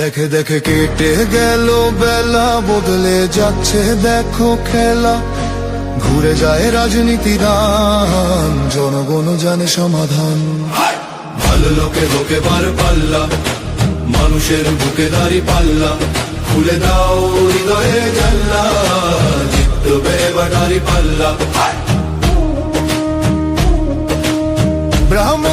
দেখে দেখে কেটে গেল বেলা বদলে যাচ্ছে দেখো খেলা। ঘুরে যায় রাজনীতি রান জনগণ জানে সমাধান। ভালো লোকে লোকে বার পাল্লা মানুষের বুকে দাঁড়ি পাল্লা। খুলে দাও হৃদয়ে জাল্লা জিতবে এবার দাঁড়ি পাল্লা। গ্রামে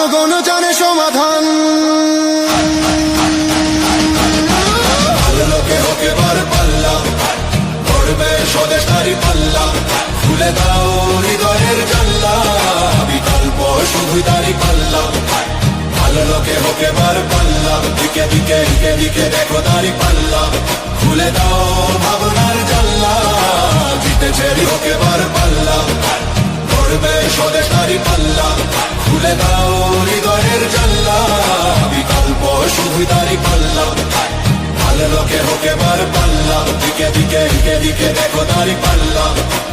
জনগণ জানে সমাধান। খুলে দাও জাল্লা বিকল্প শুধু দাড়ি পাল্লা। ভালো বার দেখো দাও হোকে বার পাল্লা। করবে স্বদেশ দাড়ি পাল্লা। খুলে দাও হৃদয়ের জাল্লা বিকল্প শুধু দাড়ি পাল্লা। ভালো লোকে হোকে বার পাল্লা। দিকে দিকে দিকে দিকে দেখো দাড়ি পাল্লা।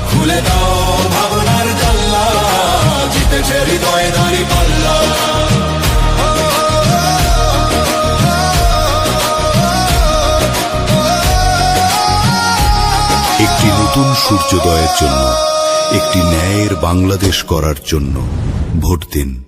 খুলে দাও ভাবনার জাল্লা জিতেছে হৃদয়ে দাড়ি পাল্লা। একটি নতুন সূর্যোদয়ের জন্য একটি ন্যায়ের বাংলাদেশ করার জন্য ভোট দিন।